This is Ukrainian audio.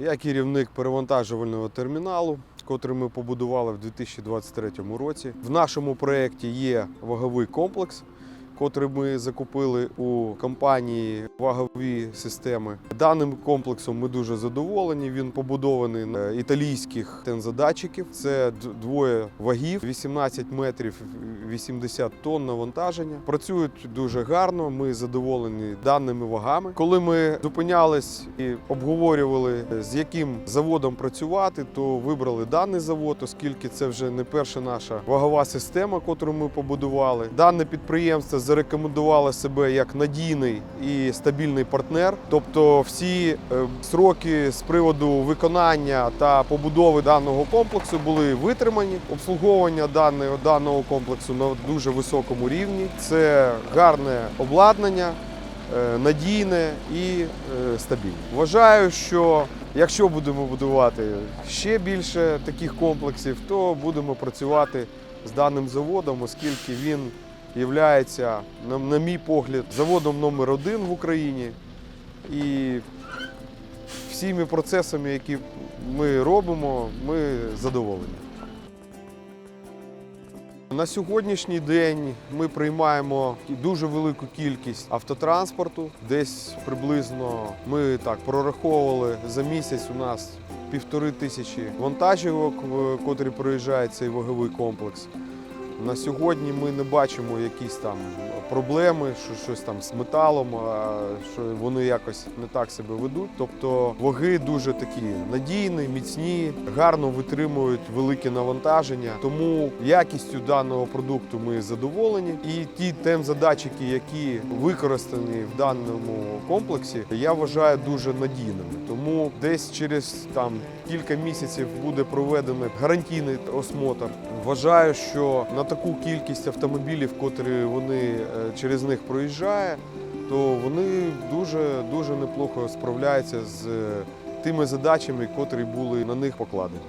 Я керівник перевантажувального терміналу, котрий ми побудували в 2023 році. В нашому проєкті є ваговий комплекс, котрий ми закупили у компанії вагові системи. Даним комплексом ми дуже задоволені. Він побудований на італійських тензодатчиків. Це двоє вагів, 18 метрів 80 тонн навантаження. Працюють дуже гарно. Ми задоволені даними вагами. Коли ми зупинялись і обговорювали, з яким заводом працювати, то вибрали даний завод, оскільки це вже не перша наша вагова система, яку ми побудували. Дане підприємство зарекомендувало себе як надійний і стабільний партнер. Тобто, всі е, сроки з приводу виконання та побудови даного комплексу були витримані. Обслуговування даного, даного комплексу на дуже високому рівні. Це гарне обладнання, е, надійне і е, стабільне. Вважаю, що якщо будемо будувати ще більше таких комплексів, то будемо працювати з даним заводом, оскільки він є, на, мій погляд, заводом номер один в Україні. І всіми процесами, які ми робимо, ми задоволені. На сьогоднішній день ми приймаємо дуже велику кількість автотранспорту. Десь приблизно ми так прораховували за місяць у нас півтори тисячі вантажівок, котрі проїжджають цей ваговий комплекс. На сьогодні ми не бачимо якісь там проблеми, що щось там з металом, а що вони якось не так себе ведуть. Тобто ваги дуже такі надійні, міцні, гарно витримують велике навантаження. Тому якістю даного продукту ми задоволені. І ті темзадатчики, які використані в даному комплексі, я вважаю дуже надійними. Тому десь через там кілька місяців буде проведений гарантійний осмотр. Вважаю, що на таку кількість автомобілів, котрі вони е, через них проїжджає, то вони дуже дуже неплохо справляються з е, тими задачами, котрі були на них покладені.